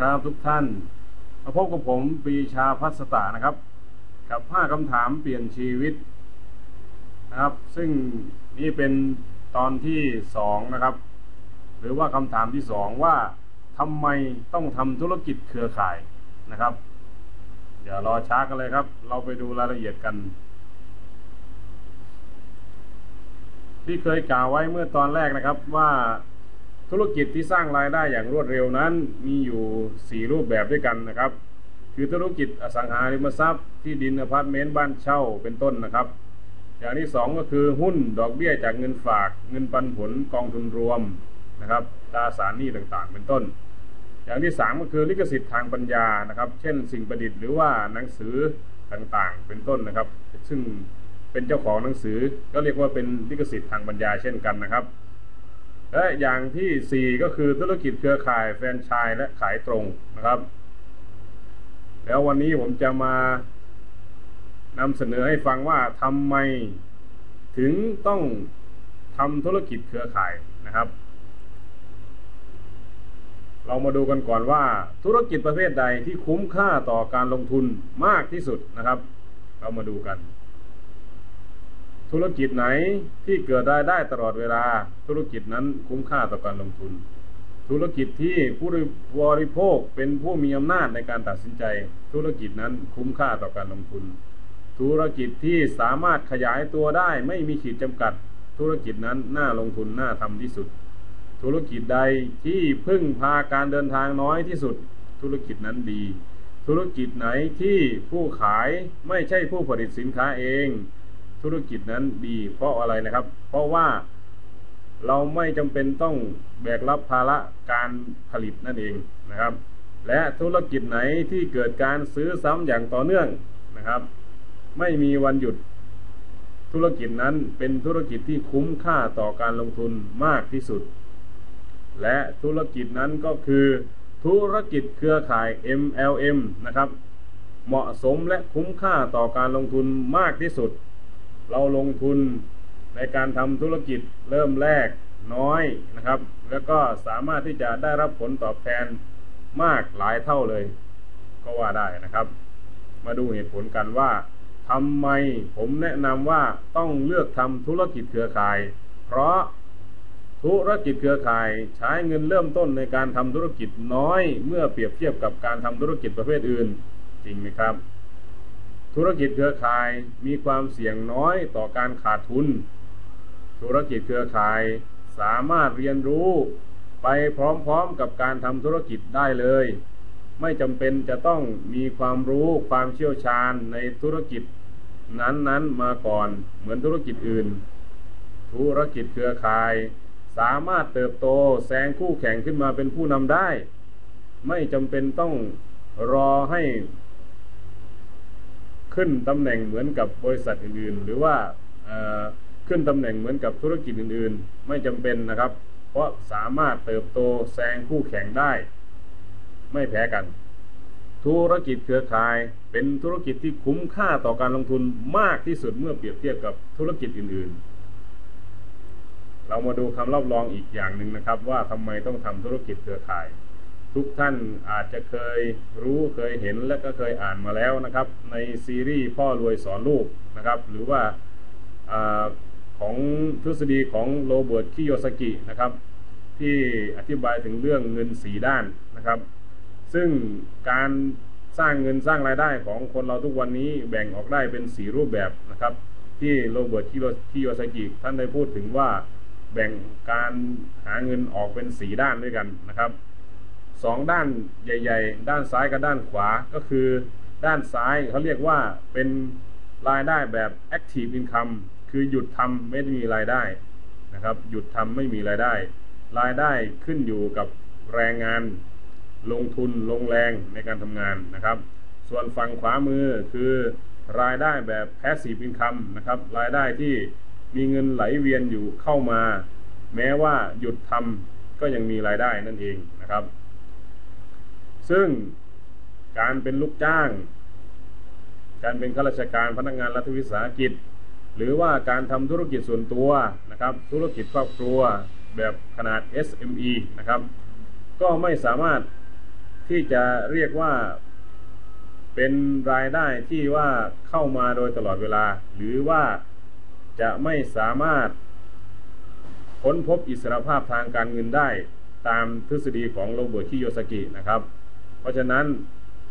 ครับทุกท่านมาพบกับผมปีชาพัสตานะครับ กับห้าคำถามเปลี่ยนชีวิตนะครับ ซึ่งนี่เป็นตอนที่สองนะครับ หรือว่าคำถามที่สองว่าทำไมต้องทำธุรกิจเครือข่ายนะครับอย่ารอช้ากันเลยครับ เราไปดูรายละเอียดกัน ที่เคยกล่าวไว้เมื่อตอนแรกนะครับว่า ธุรกิจที่สร้างรายได้อย่างรวดเร็วนั้นมีอยู่ 4 รูปแบบด้วยกันนะครับ คือธุรกิจอสังหาริมทรัพย์ที่ดินอพาร์ตเมนต์บ้านเช่าเป็นต้นนะครับ อย่างที่ 2 ก็คือหุ้นดอกเบี้ยจากเงินฝาก เงินปันผลกองทุนรวมนะครับตราสารหนี้ต่างๆ เป็นต้น อย่างที่ 3 ก็คือลิขสิทธิ์ทางปัญญานะครับ เช่นสิ่งประดิษฐ์หรือว่าหนังสือต่างๆ เป็นต้นนะครับ ซึ่งเป็นเจ้าของหนังสือก็เรียกว่าเป็นลิขสิทธิ์ทางปัญญาเช่นกันนะครับ และอย่างที่ 4 ก็คือธุรกิจเครือข่ายแฟรนไชส์และขายตรงนะครับ แล้ววันนี้ผมจะมานำเสนอให้ฟังว่าทำไมถึงต้องทำธุรกิจเครือข่ายนะครับ เรามาดูกันก่อนว่าธุรกิจประเภทใดที่คุ้มค่าต่อการลงทุนมากที่สุดนะครับ เรามาดูกัน ธุรกิจไหนที่เกิดรายได้ตลอดเวลา ธุรกิจนั้นคุ้มค่าต่อการลงทุน ธุรกิจที่ผู้บริโภคเป็นผู้มีอำนาจในการตัดสินใจ ธุรกิจนั้นคุ้มค่าต่อการลงทุน ธุรกิจที่สามารถขยายตัวได้ไม่มีขีดจำกัด ธุรกิจนั้นน่าลงทุนน่าทำที่สุด ธุรกิจใดที่พึ่งพาการเดินทางน้อยที่สุด ธุรกิจนั้นดี ธุรกิจไหนที่ผู้ขายไม่ใช่ผู้ผลิตสินค้าเอง ธุรกิจนั้นดี เพราะอะไรนะครับ เพราะว่าเราไม่จำเป็นต้องแบกรับภาระการผลิตนั่นเองนะครับ และธุรกิจไหนที่เกิดการซื้อซ้ำอย่างต่อเนื่องนะครับ ไม่มีวันหยุดธุรกิจนั้นเป็นธุรกิจที่คุ้มค่าต่อการลงทุนมากที่สุด และธุรกิจนั้นก็คือ ธุรกิจเครือข่าย MLM นะครับ เหมาะสมและคุ้มค่าต่อการลงทุนมากที่สุด เราลงทุนในการทำธุรกิจเริ่มแรกน้อยนะครับ แล้วก็สามารถที่จะได้รับผลตอบแทนมากหลายเท่าเลย ก็ว่าได้นะครับ มาดูเหตุผลกันว่าทำไมผมแนะนำว่าต้องเลือกทำธุรกิจเครือข่าย เพราะธุรกิจเครือข่ายใช้เงินเริ่มต้นในการทำธุรกิจน้อย เมื่อเปรียบเทียบกับการทำธุรกิจประเภทอื่น จริงไหมครับ ธุรกิจเครือข่ายมีความเสี่ยงน้อยต่อการขาดทุน ธุรกิจเครือข่ายสามารถเรียนรู้ ไปพร้อมๆกับการทำธุรกิจได้เลย ไม่จำเป็นจะต้องมีความรู้ความเชี่ยวชาญในธุรกิจ นั้นๆมาก่อนเหมือนธุรกิจอื่น ธุรกิจเครือข่าย สามารถเติบโตแซงคู่แข่งขึ้นมาเป็นผู้นำได้ ไม่จำเป็นต้องรอให้ ขึ้นตำแหน่งเหมือนกับบริษัทอื่นๆ หรือว่าขึ้นตำแหน่งเหมือนกับธุรกิจอื่นๆ ไม่จำเป็นนะครับ เพราะสามารถเติบโตแซงคู่แข่งได้ ไม่แพ้กัน ธุรกิจเครือข่ายเป็นธุรกิจที่คุ้มค่าต่อการลงทุนมากที่สุดเมื่อเปรียบเทียบกับธุรกิจอื่นๆ เรามาดูคำรับรองอีกอย่างหนึ่งนะครับ ว่าทำไมต้องทำธุรกิจเครือข่าย ทุกท่านอาจจะเคยรู้เคยเห็นและก็เคยอ่านมาแล้วนะครับ ในซีรีส์พ่อรวยสอนลูกนะครับ หรือว่าอของทฤษฎีของโรเบิร์ตคิโยสกินะครับ ที่อธิบายถึงเรื่องเงินสีด้านนะครับ ซึ่งการสร้างเงินสร้างรายได้ของคนเราทุกวันนี้แบ่งออกได้เป็นสีรูปแบบนะครับ ที่โรเบิร์ตคิโยสกิท่านได้พูดถึงว่าแบ่งการหาเงินออกเป็นสีด้านด้วยกันนะครับ สองด้านใหญ่ ๆ ด้านซ้ายกับด้านขวาก็คือ ด้านซ้ายเขาเรียกว่าเป็นรายได้แบบ active income คือหยุดทำไม่มีรายได้นะครับ หยุดทำไม่มีรายได้ รายได้ขึ้นอยู่กับแรงงาน ลงทุนลงแรงในการทำงานนะครับ ส่วนฝั่งขวามือคือรายได้แบบ passive income นะครับ รายได้ที่มีเงินไหลเวียนอยู่เข้ามา แม้ว่าหยุดทำก็ยังมีรายได้นั่นเองนะครับ ซึ่งการเป็นลูกจ้าง การเป็นข้าราชการพนักงานรัฐวิสาหกิจ หรือว่าการทำธุรกิจส่วนตัวนะครับ ธุรกิจครอบครัวแบบขนาด SME นะครับ ก็ไม่สามารถที่จะเรียกว่าเป็นรายได้ที่ว่าเข้ามาโดยตลอดเวลา หรือว่าจะไม่สามารถค้นพบอิสรภาพทางการเงินได้ตามทฤษฎีของโรเบิร์ตคิโยสกินะครับ เพราะฉะนั้น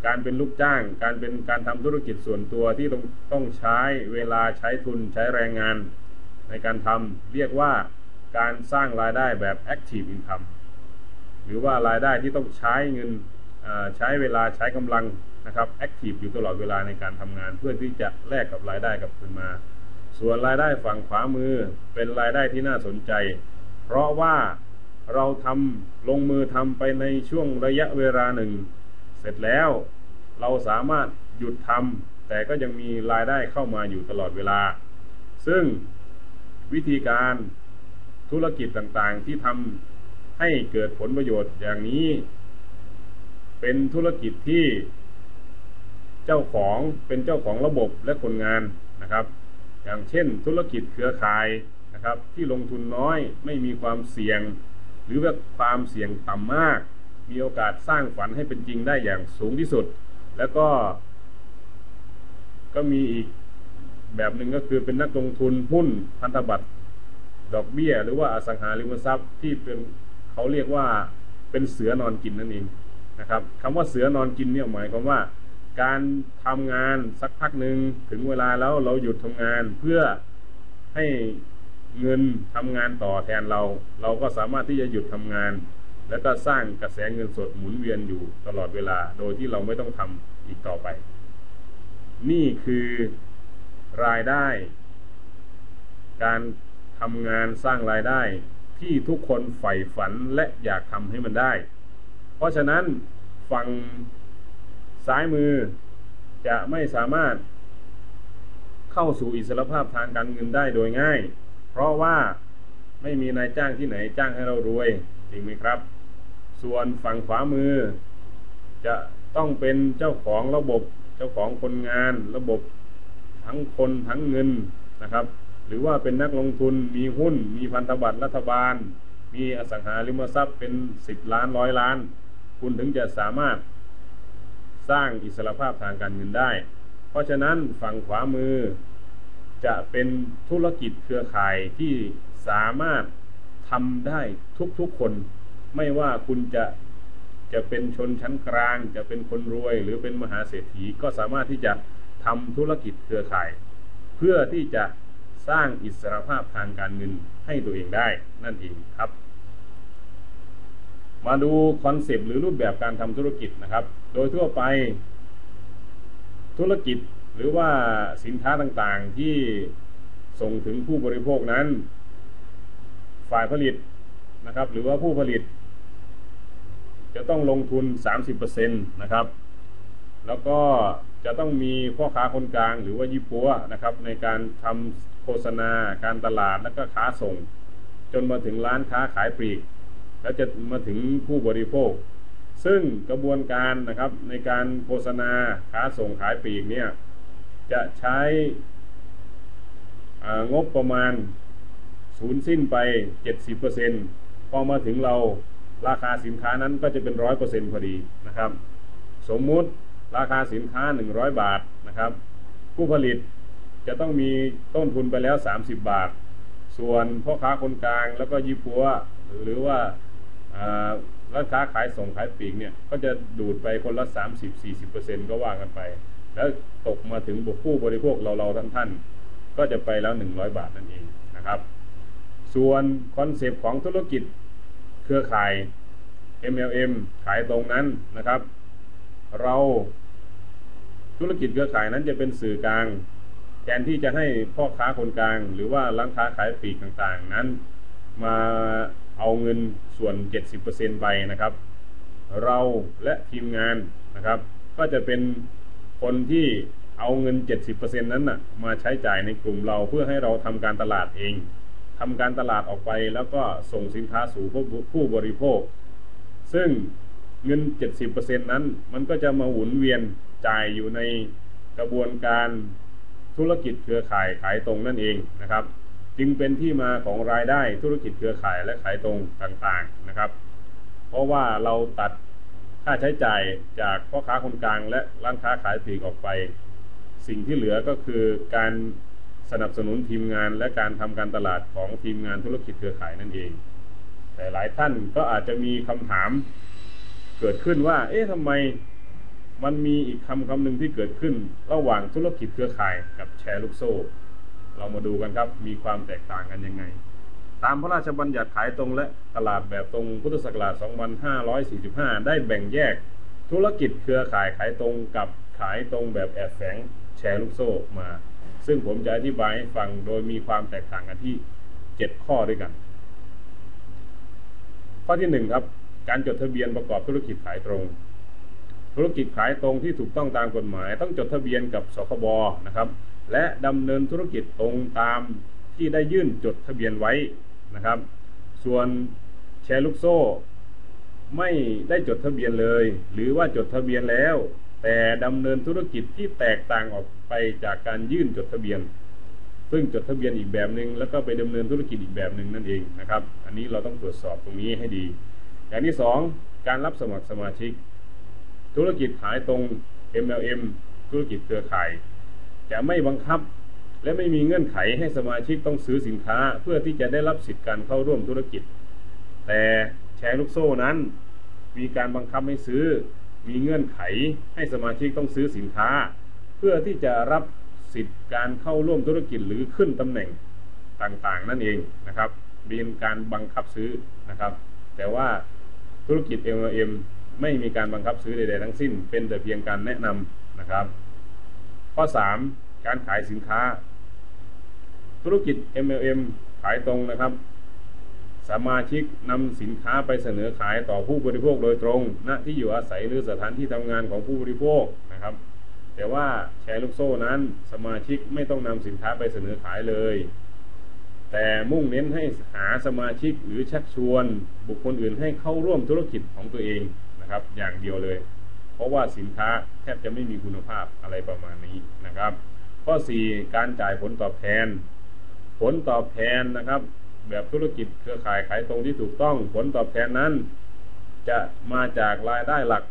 การเป็นลูกจ้าง การเป็นการทำธุรกิจส่วนตัวที่ต้องต้องใช้เวลาใช้ทุนใช้แรงงาน ในการทำเรียกว่าการสร้างรายได้แบบ active income หรือว่ารายได้ที่ต้องใช้เงินใช้เวลาใช้กำลังนะครับ active อยู่ตลอดเวลาในการทำงาน เพื่อที่จะแลกกับรายได้กับคืนมา ส่วนรายได้ฝั่งขวามือเป็นรายได้ที่น่าสนใจ เพราะว่าเราทำลงมือทำไปในช่วงระยะเวลาหนึ่ง เสร็จแล้วเราสามารถหยุดทำแต่ก็ยังมีรายได้เข้ามาอยู่ตลอดเวลา ซึ่งวิธีการธุรกิจต่างๆ ที่ทำให้เกิดผลประโยชน์อย่างนี้ เป็นธุรกิจที่เจ้าของเป็นเจ้าของระบบและคนงานนะครับ อย่างเช่นธุรกิจเครือข่ายนะครับ ที่ลงทุนน้อยไม่มีความเสี่ยง หรือว่าความเสี่ยงต่ำมาก มีโอกาสสร้างฝันให้เป็นจริงได้อย่างสูงที่สุด แล้วก็ ก็มีอีกแบบหนึ่งก็คือเป็นนักลงทุนหุ้นพันธบัตรดอกเบี้ย หรือว่าอสังหาริมทรัพย์ที่เป็นเขาเรียกว่าเป็นเสือนอนกินนั่นเองนะครับคำว่าเสือนอนกินเนี่ยหมายความว่า การทำงานสักพักหนึ่งถึงเวลาแล้วเราหยุดทำงานเพื่อให้เงินทำงานต่อแทนเรา เราก็สามารถที่จะหยุดทำงาน แล้วก็สร้างกระแสเงินสดหมุนเวียนอยู่ตลอดเวลา โดยที่เราไม่ต้องทำอีกต่อไป นี่คือรายได้ การทำงานสร้างรายได้ที่ทุกคนใฝ่ฝันและอยากทำให้มันได้ เพราะฉะนั้นฝั่งซ้ายมือจะไม่สามารถเข้าสู่อิสรภาพทางการเงินได้โดยง่าย เพราะว่าไม่มีนายจ้างที่ไหนจ้างให้เรารวยจริงไหมครับ ส่วนฝั่งขวามือ จะต้องเป็นเจ้าของระบบเจ้าของคนงาน ระบบทั้งคนทั้งเงินนะครับ หรือว่าเป็นนักลงทุนมีหุ้น มีพันธบัตรรัฐบาล มีอสังหาริมทรัพย์เป็นสิบล้านร้อยล้าน คุณถึงจะสามารถสร้างอิสรภาพทางการเงินได้ เพราะฉะนั้นฝั่งขวามือ จะเป็นธุรกิจเครือข่ายที่สามารถทำได้ทุกๆคน ไม่ว่าคุณจะจะเป็นชนชั้นกลาง จะเป็นคนรวย หรือเป็นมหาเศรษฐีก็สามารถที่จะทำธุรกิจเครือข่าย เพื่อที่จะสร้างอิสรภาพทางการเงินให้ตัวเองได้นั่นเองครับ มาดูคอนเซปต์หรือรูปแบบการทำธุรกิจนะครับ โดยทั่วไป ธุรกิจหรือว่าสินค้าต่างๆที่ส่งถึงผู้บริโภคนั้น ฝ่ายผลิตนะครับ หรือว่าผู้ผลิต จะต้องลงทุน 30%นะครับ แล้วก็จะต้องมีพ่อค้าคนกลางหรือว่ายี่ปัวนะครับ ในการทำโฆษณา การตลาดและก็ค้าส่ง จนมาถึงร้านค้าขายปลีก แล้วจะมาถึงผู้บริโภค ซึ่งกระบวนการนะครับในการโฆษณาค้าส่งขายปลีกเนี่ยจะใช้งบประมาณศูนย์สิ้นไป 70%พอมาถึงเรา ราคาสินค้านั้นก็จะเป็นร้อยเปอร์เซ็นต์พอดีนะครับ สมมุติราคาสินค้า 100 บาทนะครับ ผู้ผลิตจะต้องมีต้นทุนไปแล้ว 30 บาท ส่วนพ่อค้าคนกลางแล้วก็ยี่ปัวหรือว่าร้านค้าขายส่งขายปีกเนี่ยก็จะดูดไปคนละ 30-40%ก็ว่ากันไป แล้วตกมาถึงบุผู้บริโภคเราเราท่านท่านก็จะไปแล้ว 100 บาทนั่นเองนะครับ ส่วนคอนเซปต์ของธุรกิจ เครือข่าย MLM ขายตรงนั้นนะครับ เราธุรกิจเครือข่ายนั้นจะเป็นสื่อกลาง แทนที่จะให้พ่อค้าคนกลาง หรือว่าร้านค้าขายปลีกต่างๆ นั้น มาเอาเงินส่วน 70%ไปนะครับ เราและทีมงานนะครับ ก็จะเป็นคนที่เอาเงิน 70%นั้นนะ่ะมาใช้จ่ายในกลุ่มเราเพื่อให้เราทำการตลาดเอง ทำการตลาดออกไปแล้วก็ส่งสินค้าสู่ผู้บริโภค ซึ่งเงิน 70%นั้น มันก็จะมาหมุนเวียนจ่ายอยู่ในกระบวนการธุรกิจเครือข่ายขายตรงนั่นเองนะครับ จึงเป็นที่มาของรายได้ธุรกิจเครือข่ายและขายตรงต่างๆนะครับ เพราะว่าเราตัดค่าใช้จ่ายจากพ่อค้าคนกลางและร้านค้าขายปลีกออกไป สิ่งที่เหลือก็คือการ สนับสนุนทีมงานและการทำการตลาดของทีมงานธุรกิจเครือข่ายนั่นเอง แต่หลายท่านก็อาจจะมีคำถามเกิดขึ้นว่า เอ๊ะทำไมมันมีอีกคำคำหนึ่งที่เกิดขึ้น ระหว่างธุรกิจเครือข่ายกับแชร์ลูกโซ่ เรามาดูกันครับ มีความแตกต่างกันยังไง ตามพระราชบัญญัติขายตรงและตลาดแบบตรงพุทธศักราช 2545 ได้แบ่งแยกธุรกิจเครือข่ายขายตรงกับขายตรงแบบแอบแฝงแชร์ลูกโซ่มา ซึ่งผมจะอธิบายให้ฟังโดยมีความแตกต่างกันที่7ข้อด้วยกัน ข้อที่1ครับ การจดทะเบียนประกอบธุรกิจขายตรง ธุรกิจขายตรงที่ถูกต้องตามกฎหมาย ต้องจดทะเบียนกับสคบนะครับ และดำเนินธุรกิจตรงตามที่ได้ยื่นจดทะเบียนไว้นะครับ ส่วนแชร์ลูกโซ่ ไม่ได้จดทะเบียนเลย หรือว่าจดทะเบียนแล้ว แต่ดำเนินธุรกิจที่แตกต่างออกไปจากการยื่นจดทะเบียน ซึ่งจดทะเบียนอีกแบบหนึง่งแล้วก็ไปดำเนินธุรกิจอีกแบบหนึ่งนั่นเองนะครับ อันนี้เราต้องตรวจสอบตรงนี้ให้ดี อย่างที่สองการรับสมัครสมาชิก ธุรกิจขายตรง MLM ธุรกิจเครือข่าย จะไม่บังคับและไม่มีเงื่อนไขให้สมาชิกต้องซื้อสินค้า เพื่อที่จะได้รับสิทธิการเข้าร่วมธุรกิจ แต่แชร์ลูกโซ่นั้น มีการบังคับให้ซื้อ มีเงื่อนไขให้สมาชิกต้องซื้อสินค้า เพื่อที่จะรับสิทธิ์การเข้าร่วมธุรกิจหรือขึ้นตำแหน่งต่างๆ นั่นเองนะครับมีการบังคับซื้อนะครับ แต่ว่าธุรกิจ MLM ไม่มีการบังคับซื้อใดๆทั้งสิ้น เป็นแต่เพียงการแนะนำนะครับ ข้อ 3 การขายสินค้า ธุรกิจ MLM ขายตรงนะครับ สมาชิกนำสินค้าไปเสนอขายต่อผู้บริโภคโดยตรงณที่อยู่อาศัยหรือสถานที่ทำงานของผู้บริโภคนะครับ แต่ว่าแชร์ลูกโซ่นั้น สมาชิกไม่ต้องนำสินค้าไปเสนอขายเลย แต่มุ่งเน้นให้หาสมาชิกหรือชักชวน บุคคลอื่นให้เข้าร่วมธุรกิจของตัวเองนะครับ อย่างเดียวเลย เพราะว่าสินค้าแทบจะไม่มีคุณภาพอะไรประมาณนี้นะครับ ข้อ 4 การจ่ายผลตอบแทน ผลตอบแทนนะครับ แบบธุรกิจเครือข่ายขายตรงที่ถูกต้องผลตอบแทนนั้น จะมาจากรายได้หลัก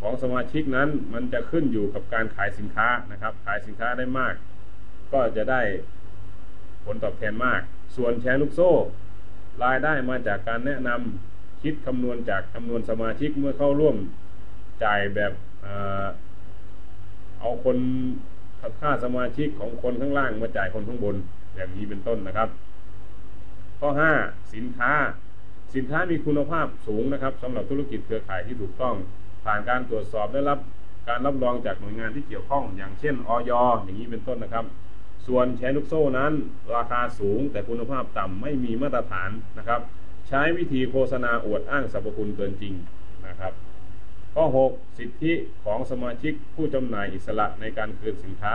ของสมาชิกนั้นมันจะขึ้นอยู่กับการขายสินค้านะครับ ขายสินค้าได้มาก ก็จะได้ผลตอบแทนมาก ส่วนแชร์ลูกโซ่รายได้มาจากการแนะนำคิดคำนวณจากจำนวนสมาชิกเมื่อเข้าร่วมจ่ายแบบเอาคนค่าสมาชิกของคนข้างล่างมาจ่ายคนข้างบน อย่างนี้เป็นต้นนะครับ ข้อ5สินค้า สินค้ามีคุณภาพสูงนะครับสำหรับธุรกิจเครือข่ายที่ถูกต้อง ผ่านการตรวจสอบได้รับการรับรองจากหน่วยงานที่เกี่ยวข้อง อย่างเช่นออยอย่างนี้เป็นต้นนะครับ ส่วนแชร์ลูกโซ่นั้น ราคาสูงแต่คุณภาพต่ำไม่มีมาตรฐานนะครับ ใช้วิธีโฆษณาอวดอ้างสรรพคุณเกินจริงนะครับข้อ 6 สิทธิของสมาชิกผู้จำหน่ายอิสระในการคืนสินค้า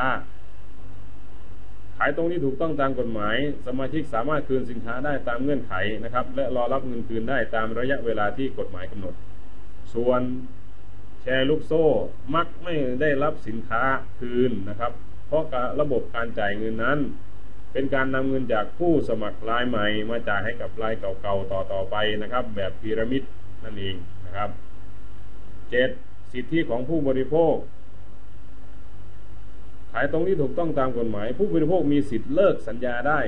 ขายตรงนี้ถูกต้องตามกฎหมาย สมาชิกสามารถคืนสินค้าได้ตามเงื่อนไขนะครับ และรอรับเงินคืนได้ตามระยะเวลาที่กฎหมายกำหนด ส่วนแชร์ลูกโซ่มักไม่ได้รับสินค้าคืนนะครับ เพราะระบบการจ่ายเงินนั้น เป็นการนำเงินจากผู้สมัครรายใหม่ มาจ่ายให้กับรายเก่าๆต่อๆไปนะครับ แบบพีระมิดนั่นเองนะครับเจ็ดสิทธิของผู้บริโภคายตรงที่ถูกต้องตามกฎหมาย ผู้บริโภคมีสิทธิ์เลิกสัญญาได้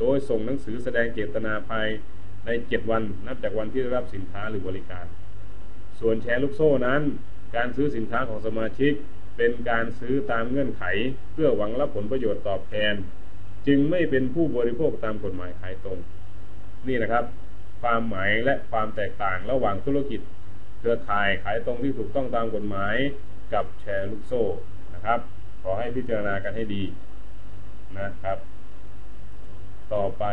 โดยส่งหนังสือแสดงเจตนาภายในเจ็ดวันนับจากวันที่ได้รับสินค้าหรือบริการ ส่วนแชร์ลูกโซ่นั้น การซื้อสินค้าของสมาชิก เป็นการซื้อตามเงื่อนไข เพื่อหวังรับผลประโยชน์ตอบแทน จึงไม่เป็นผู้บริโภคตามกฎหมายขายตรง นี่นะครับ ความหมายและความแตกต่างระหว่างธุรกิจ เครือข่ายขายตรงที่ถูกต้องตามกฎหมาย กับแชร์ลูกโซ่นะครับ อให้พิจารณากันให้ดีนะครับ ต่อไป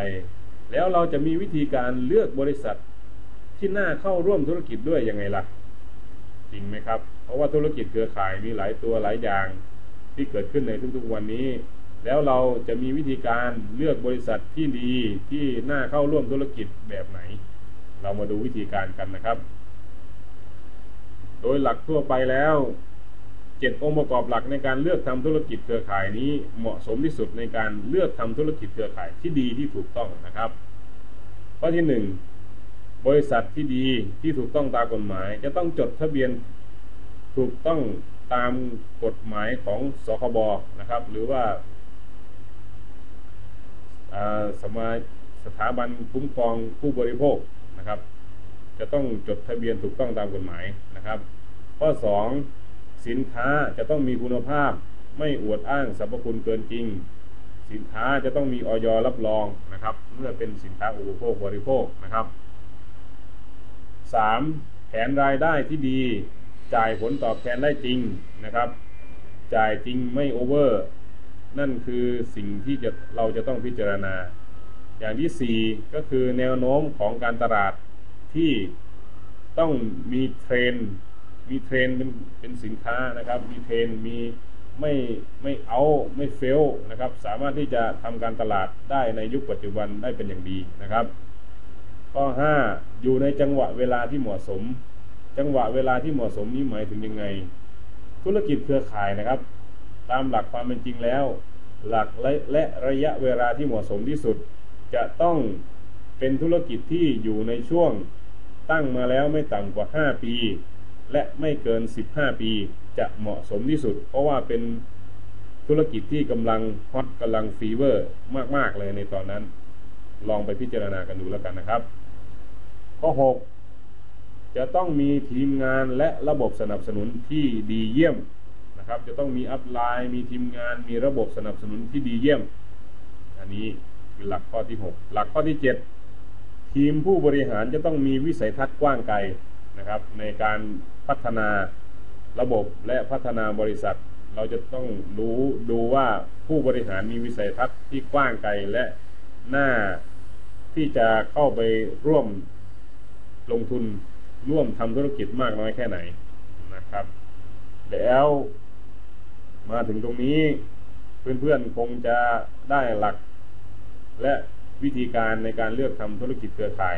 แล้วเราจะมีวิธีการเลือกบริษัทที่น่าเข้าร่วมธุรกิจด้วยยังไงล่ะ จริงไหมครับ เพราะว่าธุรกิจเครือข่ายมีหลายตัวหลายอย่างที่เกิดขึ้นในทุกๆวันนี้ แล้วเราจะมีวิธีการเลือกบริษัทที่ดีที่น่าเข้าร่วมธุรกิจแบบไหน เรามาดูวิธีการกันนะครับ โดยหลักทั่วไปแล้ว จ็ดองค์ประกอบหลักในการเลือกทำธุรกิจเครือข่ายนี้เหมาะสมที่สุดในการเลือกทำธุรกิจเครือข่ายที่ดีที่ถูกต้องนะครับ ข้อที่หนึ่งบริษัทที่ดีที่ถูกต้องตามกฎหมาย จะต้องจดทะเบียนถูกต้องตามกฎหมายของสคบนะครับ หรือว่าสมาสถาบันคุ้มครองผู้บริโภคนะครับ จะต้องจดทะเบียนถูกต้องตามกฎหมายนะครับ ข้อสอง สินค้าจะต้องมีคุณภาพ ไม่อวดอ้างสรรพคุณเกินจริง สินค้าจะต้องมีออยรับรองนะครับ เมื่อเป็นสินค้าอุปโภคบริโภคนะครับสามแผนรายได้ที่ดี จ่ายผลตอบแทนได้จริงนะครับ จ่ายจริงไม่โอเวอร์นั่นคือสิ่งที่จะเราจะต้องพิจารณา อย่างที่สี่ก็คือแนวโน้มของการตลาดที่ต้องมีเทรน มีเทรนเป็นเป็นสินค้านะครับ มีเทรนมีไม่ไม่เอาไม่เฟลนะครับ สามารถที่จะทำการตลาดได้ในยุคปัจจุบันได้เป็นอย่างดีนะครับ ข้อห้าอยู่ในจังหวะเวลาที่เหมาะสม จังหวะเวลาที่เหมาะสมนี้หมายถึงยังไง ธุรกิจเครือข่ายนะครับ ตามหลักความเป็นจริงแล้ว หลักและและระยะเวลาที่เหมาะสมที่สุด จะต้องเป็นธุรกิจที่อยู่ในช่วงตั้งมาแล้วไม่ต่ำกว่า 5 ปี และไม่เกิน 15 ปีจะเหมาะสมที่สุด เพราะว่าเป็นธุรกิจที่กำลังฮอตกำลังฟีเวอร์มาก ๆ เลยในตอนนั้น ลองไปพิจารณากันดูแล้วกันนะครับ ข้อ 6 จะต้องมีทีมงานและระบบสนับสนุนที่ดีเยี่ยมนะครับ จะต้องมีอัพไลน์มีทีมงานมีระบบสนับสนุนที่ดีเยี่ยม อันนี้คือหลักข้อที่ 6 หลักข้อที่ 7 ทีมผู้บริหารจะต้องมีวิสัยทัศน์กว้างไกล นะครับ ในการพัฒนาระบบและพัฒนาบริษัท เราจะต้องรู้ดูว่าผู้บริหารมีวิสัยทัศน์ที่กว้างไกลและหน้าที่จะเข้าไปร่วมลงทุนร่วมทำธุรกิจมากน้อยแค่ไหนนะครับ แล้วมาถึงตรงนี้เพื่อนๆคงจะได้หลักและวิธีการในการเลือกทำธุรกิจเครือข่าย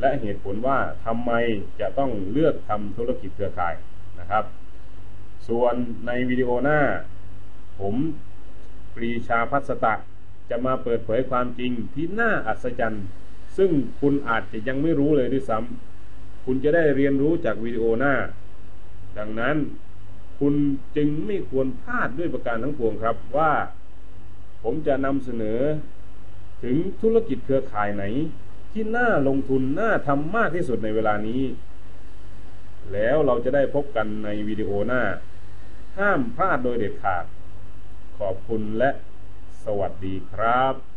และเหตุผลว่าทำไมจะต้องเลือกทำธุรกิจเครือข่ายนะครับ ส่วนในวิดีโอหน้า ผมปรีชาพัสตะจะมาเปิดเผยความจริงที่น่าอัศจรรย์ ซึ่งคุณอาจจะยังไม่รู้เลยด้วยซ้ำคุณจะได้เรียนรู้จากวิดีโอหน้า ดังนั้นคุณจึงไม่ควรพลาดด้วยประการทั้งปวงครับว่า ผมจะนำเสนอถึงธุรกิจเครือข่ายไหน ที่น่าลงทุนน่าทำมากที่สุดในเวลานี้ แล้วเราจะได้พบกันในวิดีโอหน้า ห้ามพลาดโดยเด็ดขาด ขอบคุณและสวัสดีครับ